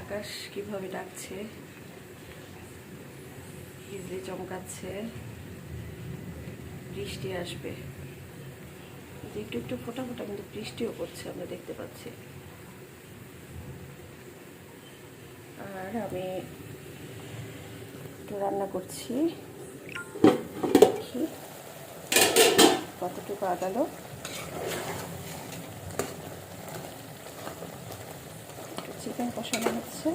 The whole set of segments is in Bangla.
আকাশ কীভাবে ডাকছে? বিজলি চমকাচ্ছে। বৃষ্টি আসবে। একটু একটু ফোটা ফোটা কিন্তু বৃষ্টিও পড়ছে, আমরা দেখতে পাচ্ছি। আর আমি একটু রান্না করছি। কতটুকু আগালো। চিকেন কষানো হচ্ছে।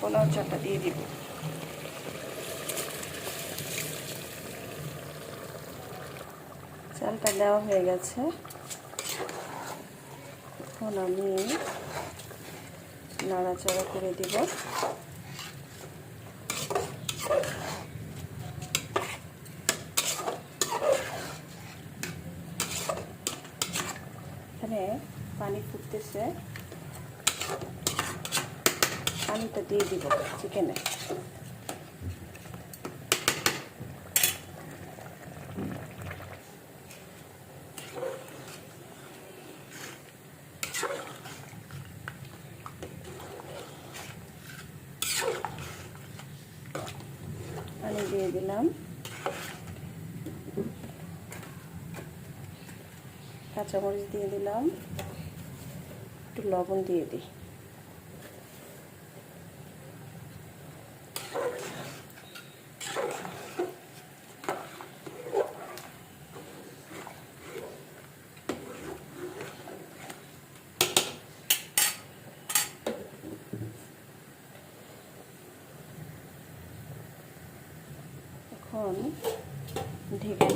পোলাও চাটা দিয়ে দিব। চালটা দেওয়া হয়ে গেছে। এখন আমি নাড়াচাড়া করে দিব। এখানে পানি ফুটতেছে। পানিটা দিয়ে দিব চিকেনে। পানি দিয়ে দিলাম। কাঁচামরিচ দিয়ে দিলাম। একটু লবণ দিয়ে দিই। এখন ঢেকে